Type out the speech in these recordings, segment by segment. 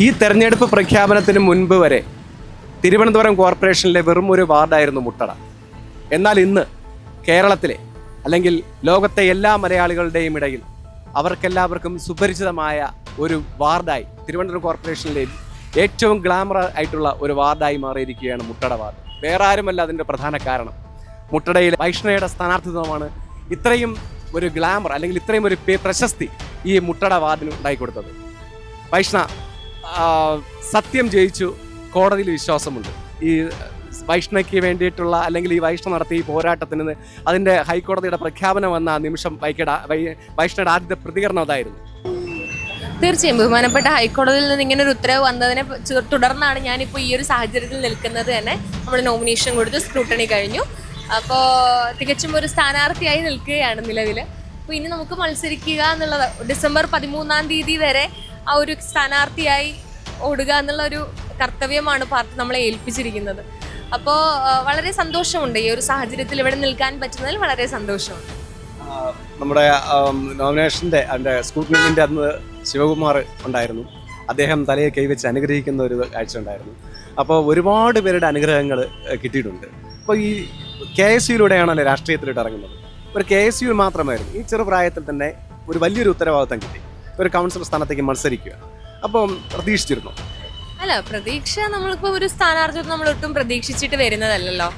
ഈ തെരഞ്ഞെടുപ്പ് പ്രഖ്യാപനത്തിന് മുൻപ് വരെ തിരുവനന്തപുരം കോർപ്പറേഷനിലെ വെറും ഒരു വാർഡായിരുന്നു മുട്ടട. എന്നാൽ ഇന്ന് കേരളത്തിലെ അല്ലെങ്കിൽ ലോകത്തെ എല്ലാ മലയാളികളുടെയും ഇടയിൽ അവർക്കെല്ലാവർക്കും സുപരിചിതമായ ഒരു വാർഡായി തിരുവനന്തപുരം കോർപ്പറേഷനിലെ ഏറ്റവും ഗ്ലാമർ ആയിട്ടുള്ള ഒരു വാർഡായി മാറിയിരിക്കുകയാണ് മുട്ടട വാർഡ്. വേറെ ആരുമല്ല അതിന്റെ പ്രധാന കാരണം. മുട്ടടയിൽ വൈഷ്ണവയുടെ സ്ഥാനാർത്ഥിത്വമാണ് ഇത്രയും ഒരു ഗ്ലാമർ അല്ലെങ്കിൽ ഇത്രയും ഒരു പ്രശസ്തി ഈ മുട്ടട വാർഡിന് ഉണ്ടായിക്കൊടുത്തത്. വൈഷ്ണ സത്യം ജയിച്ചു. കോടതിയിൽ വിശ്വാസമുണ്ട്. ഈ വൈഷ്ണയ്ക്ക് വേണ്ടിയിട്ടുള്ള അല്ലെങ്കിൽ ഈ വൈഷ്ണ നടത്തിയ ഈ പോരാട്ടത്തിന് അതിന്റെ ഹൈക്കോടതിയുടെ പ്രഖ്യാപനം വന്ന ആ നിമിഷം വൈക്കട വൈഷ്ണയുടെ ആദ്യത്തെ പ്രതികരണം അതായിരുന്നു. തീർച്ചയായും ബഹുമാനപ്പെട്ട ഹൈക്കോടതിയിൽ നിന്ന് ഇങ്ങനെ ഒരു ഉത്തരവ് വന്നതിനെ തുടർന്നാണ് ഞാനിപ്പോൾ ഈ ഒരു സാഹചര്യത്തിൽ നിൽക്കുന്നത് തന്നെ. നമ്മൾ നോമിനേഷൻ കൊടുത്ത് സ്ക്രൂട്ടണി കഴിഞ്ഞു. അപ്പോൾ തികച്ചും ഒരു സ്ഥാനാർത്ഥിയായി നിൽക്കുകയാണ് നിലവിൽ അപ്പോൾ ഇനി നമുക്ക് മത്സരിക്കുക എന്നുള്ളത് ഡിസംബർ പതിമൂന്നാം തീയതി വരെ ആ ഒരു സ്ഥാനാർത്ഥിയായി ഓടുക എന്നുള്ള ഒരു കർത്തവ്യമാണ് പാർട്ടി നമ്മളെ ഏൽപ്പിച്ചിരിക്കുന്നത്. അപ്പോ വളരെ സന്തോഷമുണ്ട് ഈ ഒരു സാഹചര്യത്തിൽ ഇവിടെ നിൽക്കാൻ പറ്റുന്നതിൽ വളരെ സന്തോഷമുണ്ട്. നമ്മുടെ നോമിനേഷന്റെ അതിന്റെ സ്കൂട്ടനിന്റെ അന്ന് ശിവകുമാർ ഉണ്ടായിരുന്നു. അദ്ദേഹം തലയെ കൈവച്ച് അനുഗ്രഹിക്കുന്ന ഒരു കാഴ്ച ഉണ്ടായിരുന്നു. അപ്പോൾ ഒരുപാട് പേരുടെ അനുഗ്രഹങ്ങൾ കിട്ടിയിട്ടുണ്ട്. അപ്പോൾ ഈ കെ എസ് യുയിലൂടെയാണല്ലോ രാഷ്ട്രീയത്തിലോട്ട് ഇറങ്ങുന്നത്? ഒരു കെ എസ് യു മാത്രമായിരുന്നു. ഈ ചെറുപ്രായത്തിൽ തന്നെ ഒരു വലിയൊരു ഉത്തരവാദിത്തം കിട്ടി. ഒരു കൗൺസിലർ സ്ഥാനത്തേക്ക് മത്സരിക്കുക. അപ്പം പ്രതീക്ഷിച്ചിരുന്നു? അല്ല പ്രതീക്ഷ നമ്മളിപ്പോൾ ഒരു സ്ഥാനാർത്ഥിത്വം നമ്മൾ ഒട്ടും പ്രതീക്ഷിച്ചിട്ട് വരുന്നതല്ലല്ലോ.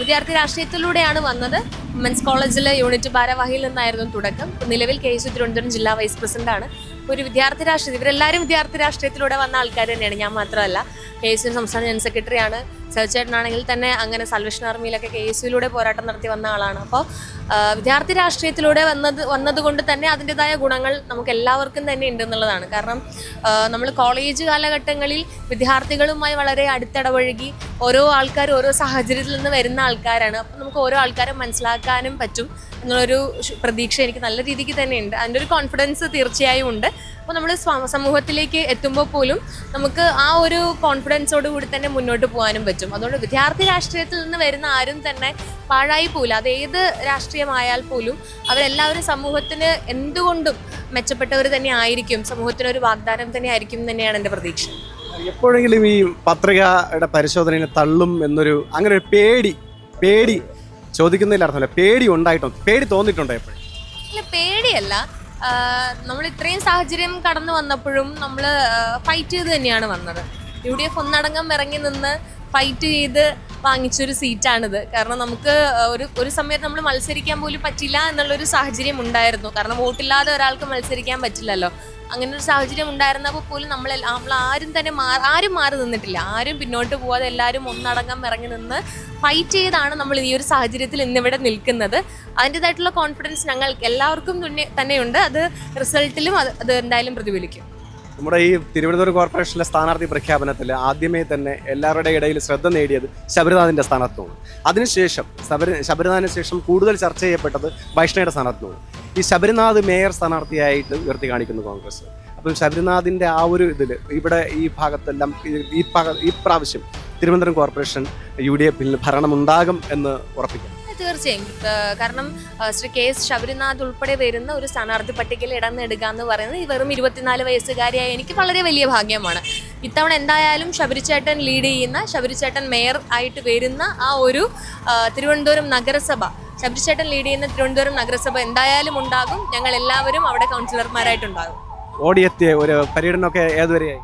വിദ്യാർത്ഥി രാഷ്ട്രീയത്തിലൂടെയാണ് വന്നത്. വിമൻസ് കോളേജിലെ യൂണിറ്റ് ഭാരവാഹിയിൽ നിന്നായിരുന്നു തുടക്കം. നിലവിൽ കെ എസ് തിരുവനന്തപുരം ജില്ലാ വൈസ് പ്രസിഡന്റ് ആണ്. ഒരു വിദ്യാർത്ഥി രാഷ്ട്രീയം ഇവരെല്ലാവരും വിദ്യാർത്ഥി രാഷ്ട്രീയത്തിലൂടെ വന്ന ആൾക്കാർ തന്നെയാണ്. ഞാൻ മാത്രമല്ല കെ എസ് സംസ്ഥാന ജനറൽ സെക്രട്ടറിയാണ് സഹചേട്ടനാണെങ്കിൽ തന്നെ അങ്ങനെ സൽവേഷൻ ആർമിയിലൊക്കെ കെ എസ് യുയിലൂടെ പോരാട്ടം നടത്തി വന്ന ആളാണ്. അപ്പോൾ വിദ്യാർത്ഥി രാഷ്ട്രീയത്തിലൂടെ വന്നത് വന്നതുകൊണ്ട് തന്നെ അതിന്റെതായ ഗുണങ്ങൾ നമുക്ക് എല്ലാവർക്കും തന്നെ ഉണ്ട് എന്നുള്ളതാണ്. കാരണം നമ്മൾ കോളേജ് കാലഘട്ടങ്ങളിൽ വിദ്യാർത്ഥികളുമായി വളരെ അടുത്തിടപഴകി ഓരോ ആൾക്കാർ ഓരോ സാഹചര്യത്തിൽ നിന്ന് വരുന്ന ആൾക്കാരാണ്. അപ്പം നമുക്ക് ഓരോ ആൾക്കാരെ മനസ്സിലാക്കാനും പറ്റും. എന്നുള്ളൊരു പ്രതീക്ഷ എനിക്ക് നല്ല രീതിക്ക് തന്നെ ഉണ്ട് അതിന്റെ ഒരു കോൺഫിഡൻസ് തീർച്ചയായും ഉണ്ട്. അപ്പോൾ നമ്മൾ സമൂഹത്തിലേക്ക് എത്തുമ്പോൾ പോലും നമുക്ക് ആ ഒരു കോൺഫിഡൻസോട് കൂടി തന്നെ മുന്നോട്ട് പോകാനും പറ്റും. അതുകൊണ്ട് വിദ്യാർത്ഥി രാഷ്ട്രീയത്തിൽ നിന്ന് വരുന്ന ആരും തന്നെ പാഴായി പോകില്ല അത് ഏത് രാഷ്ട്രീയമായാൽ പോലും അവരെല്ലാവരും സമൂഹത്തിന് എന്തുകൊണ്ടും മെച്ചപ്പെട്ടവർ തന്നെ ആയിരിക്കും. സമൂഹത്തിന് ഒരു വാഗ്ദാനം തന്നെ ആയിരിക്കും തന്നെയാണ് എന്റെ പ്രതീക്ഷ. എപ്പോഴെങ്കിലും ഈ പത്രികയുടെ പരിശോധനയിൽ തള്ളും എന്നൊരു അങ്ങനെ ഒരു പേടി പേടി ചോദിക്കുന്നതിൽ അർത്ഥമല്ല പേടി ഉണ്ടായിട്ടോ? പേടി തോന്നിയിട്ടുണ്ടോ എപ്പോഴും? ഇല്ല പേടിയല്ല. നമ്മൾ ഇത്രയും സാഹചര്യം കടന്നു വന്നപ്പോഴും നമ്മൾ ഫൈറ്റ് ചെയ്ത് തന്നെയാണ് വന്നത്. യു ഡി എഫ് ഒന്നടങ്കം ഇറങ്ങി നിന്ന് ഫൈറ്റ് ചെയ്ത് വാങ്ങിച്ചൊരു സീറ്റാണിത് കാരണം നമുക്ക് ഒരു ഒരു സമയത്ത് നമ്മൾ മത്സരിക്കാൻ പോലും പറ്റില്ല എന്നുള്ളൊരു സാഹചര്യം ഉണ്ടായിരുന്നു. കാരണം വോട്ടില്ലാതെ ഒരാൾക്ക് മത്സരിക്കാൻ പറ്റില്ലല്ലോ. അങ്ങനെ ഒരു സാഹചര്യം ഉണ്ടായിരുന്നപ്പോൾ പോലും നമ്മൾ നമ്മൾ ആരും തന്നെ മാറി ആരും മാറി നിന്നിട്ടില്ല. ആരും പിന്നോട്ട് പോവാതെ എല്ലാവരും ഒന്നടങ്കം ഇറങ്ങി നിന്ന് ഫൈറ്റ് ചെയ്താണ് നമ്മൾ ഈ ഒരു സാഹചര്യത്തിൽ ഇന്നിവിടെ നിൽക്കുന്നത്. അതിന്റെതായിട്ടുള്ള കോൺഫിഡൻസ് ഞങ്ങൾക്ക് എല്ലാവർക്കും തന്നെ- തന്നെയുണ്ട്. അത് റിസൾട്ടിലും അത് അത് എന്തായാലും പ്രതിഫലിക്കും. നമ്മുടെ ഈ തിരുവനന്തപുരം കോർപ്പറേഷനിലെ സ്ഥാനാർത്ഥി പ്രഖ്യാപനത്തിൽ ആദ്യമേ തന്നെ എല്ലാവരുടെ ഇടയിൽ ശ്രദ്ധ നേടിയത് ശബരിനാഥിന്റെ സ്ഥാനാർത്ഥിയാണ് അതിനുശേഷം ശബരി ശബരിനാഥിന് ശേഷം കൂടുതൽ ചർച്ച ചെയ്യപ്പെട്ടത് വൈഷ്ണയുടെ സ്ഥാനാർത്ഥിയാണ് ഈ ശബരിനാഥ് മേയർ സ്ഥാനാർത്ഥിയായിട്ട് ഉയർത്തി കാണിക്കുന്നു കോൺഗ്രസ്. അപ്പം ശബരിനാഥിന്റെ ആ ഒരു ഇതിൽ ഇവിടെ ഈ ഭാഗത്തെല്ലാം ഈ- ഭാഗ ഈ പ്രാവശ്യം തിരുവനന്തപുരം കോർപ്പറേഷൻ യു ഡി എഫിൽ ഭരണമുണ്ടാകും എന്ന് ഉറപ്പിക്കും തീർച്ചയായും. കാരണം ശ്രീ കെ എസ് ശബരിനാഥ് ഉൾപ്പെടെ വരുന്ന ഒരു സ്ഥാനാർത്ഥി പട്ടികയിൽ ഇടം നേടുക എന്ന് പറയുന്നത് ഈ വെറും ഇരുപത്തിനാല് വയസ്സുകാരിയായ എനിക്ക് വളരെ വലിയ ഭാഗ്യമാണ്. ഇത്തവണ എന്തായാലും ശബരിച്ചേട്ടൻ ലീഡ് ചെയ്യുന്ന ശബരിച്ചേട്ടൻ മേയർ ആയിട്ട് വരുന്ന ആ ഒരു തിരുവനന്തപുരം നഗരസഭ ശബരിച്ചേട്ടൻ ലീഡ് ചെയ്യുന്ന തിരുവനന്തപുരം നഗരസഭ എന്തായാലും ഉണ്ടാകും. ഞങ്ങൾ എല്ലാവരും അവിടെ കൗൺസിലർമാരായിട്ടുണ്ടാകും ഓടിയെത്തിയ ഒരു പര്യടനമൊക്കെ ഏതുവരെയായി?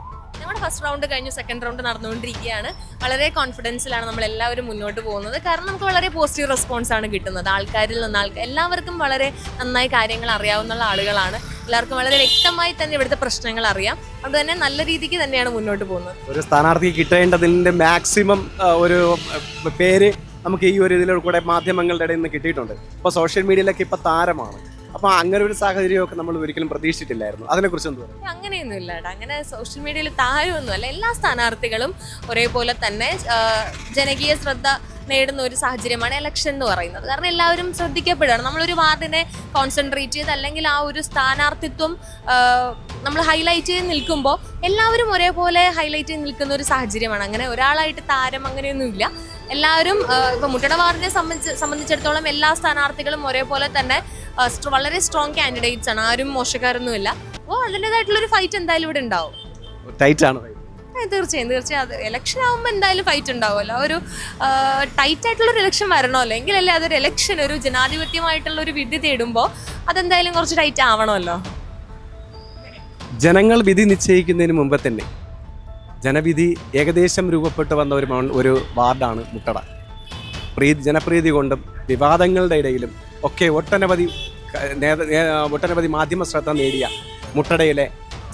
ഫസ്റ്റ് റൗണ്ട് കഴിഞ്ഞു സെക്കൻഡ് റൗണ്ട് നടന്നുകൊണ്ടിരിക്കുകയാണ്. വളരെ കോൺഫിഡൻസിലാണ് നമ്മൾ എല്ലാവരും മുന്നോട്ട് പോകുന്നത്. കാരണം നമുക്ക് വളരെ പോസിറ്റീവ് റെസ്പോൺസ് ആണ് കിട്ടുന്നത്. ആൾക്കാരിൽ നിന്ന് ആൾക്കാർ എല്ലാവർക്കും വളരെ നന്നായി കാര്യങ്ങൾ അറിയാവുന്ന ആളുകളാണ്. എല്ലാവർക്കും വളരെ വ്യക്തമായി തന്നെ ഇവിടുത്തെ പ്രശ്നങ്ങൾ അറിയാം. അതുകൊണ്ട് തന്നെ നല്ല രീതിക്ക് തന്നെയാണ് മുന്നോട്ട് പോകുന്നത്. ഒരു സ്ഥാനാർത്ഥിക്ക് കിട്ടേണ്ടതിന്റെ മാക്സിമം ഒരു പേര് നമുക്ക് ഈ ഒരു ഇതിലൂടെ മാധ്യമങ്ങളുടെ ഇടയിൽ നിന്ന് കിട്ടിയിട്ടുണ്ട്. ഇപ്പോൾ സോഷ്യൽ മീഡിയയിലൊക്കെ ഇപ്പോൾ താരമാണ്. അപ്പോൾ അങ്ങനെ ഒരു സാഹചര്യമൊക്കെ നമ്മൾ ഒരിക്കലും പ്രതീക്ഷിച്ചിട്ടില്ലായിരുന്നു. അതിനെക്കുറിച്ച് എന്ത് പറയും? അങ്ങനെയൊന്നും ഇല്ല അങ്ങനെ സോഷ്യൽ മീഡിയയിൽ താരമൊന്നുമല്ല എല്ലാ സ്ഥാനാർത്ഥികളും ഒരേപോലെ തന്നെ ജനകീയ ശ്രദ്ധ നേടുന്ന ഒരു സാഹചര്യമാണ് ഇലക്ഷൻ എന്ന് പറയുന്നത്. കാരണം എല്ലാവരും ശ്രദ്ധിക്കപ്പെടുകയാണ്. നമ്മളൊരു വാർഡിനെ കോൺസെൻട്രേറ്റ് ചെയ്ത് അല്ലെങ്കിൽ ആ ഒരു സ്ഥാനാർത്ഥിത്വം നമ്മൾ ഹൈലൈറ്റ് ചെയ്ത് നിൽക്കുമ്പോൾ എല്ലാവരും ഒരേപോലെ ഹൈലൈറ്റ് ചെയ്ത് നിൽക്കുന്ന ഒരു സാഹചര്യമാണ്. അങ്ങനെ ഒരാളായിട്ട് താരം അങ്ങനെയൊന്നുമില്ല എല്ലാവരും ഇപ്പം മുട്ടട വാർഡിനെ സംബന്ധിച്ച് സംബന്ധിച്ചിടത്തോളം എല്ലാ സ്ഥാനാർത്ഥികളും ഒരേപോലെ തന്നെ വളരെ സ്ട്രോങ് കാൻഡിഡേറ്റ്സ് ആണ്. ആരും മോശക്കാരൊന്നുമില്ല. അപ്പോൾ അതിന്റെതായിട്ടുള്ളൊരു ഫൈറ്റ് എന്തായാലും ഇവിടെ ഉണ്ടാവും. ടൈറ്റ് ആണ്. തീർച്ചയായും തീർച്ചയായും. അത് ഇലക്ഷൻ ആകുമ്പോൾ എന്തായാലും ഫൈറ്റ് ഉണ്ടാവുമല്ലോ. ഒരു ടൈറ്റ് ആയിട്ടുള്ള ഒരു ഇലക്ഷൻ വരണമല്ലോ എങ്കിലല്ലേ അതൊരു ഇലക്ഷൻ ഒരു ജനാധിപത്യമായിട്ടുള്ള ഒരു വിധി തേടുമ്പോൾ അതെന്തായാലും കുറച്ച് ടൈറ്റ് ആവണമല്ലോ. ജനങ്ങൾ വിധി നിശ്ചയിക്കുന്നതിന് മുമ്പ് തന്നെ ജനവിധി ഏകദേശം രൂപപ്പെട്ടു വന്ന ഒരു ഒരു വാർഡാണ് മുട്ടട. പ്രീതി ജനപ്രീതി കൊണ്ടും വിവാദങ്ങളുടെ ഇടയിലും ഒക്കെ ഒട്ടനവധി ഒട്ടനവധി മാധ്യമ ശ്രദ്ധ നേടിയ മുട്ടടയിലെ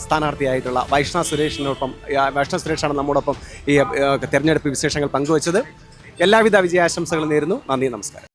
സ്ഥാനാർത്ഥിയായിട്ടുള്ള വൈഷ്ണവ സുരേഷിനൊപ്പം വൈഷ്ണവ സുരേഷാണ് നമ്മോടൊപ്പം ഈ തെരഞ്ഞെടുപ്പ് വിശേഷങ്ങൾ പങ്കുവച്ചത്. എല്ലാവിധ വിജയാശംസകളും നേരുന്നു. നന്ദി നമസ്കാരം.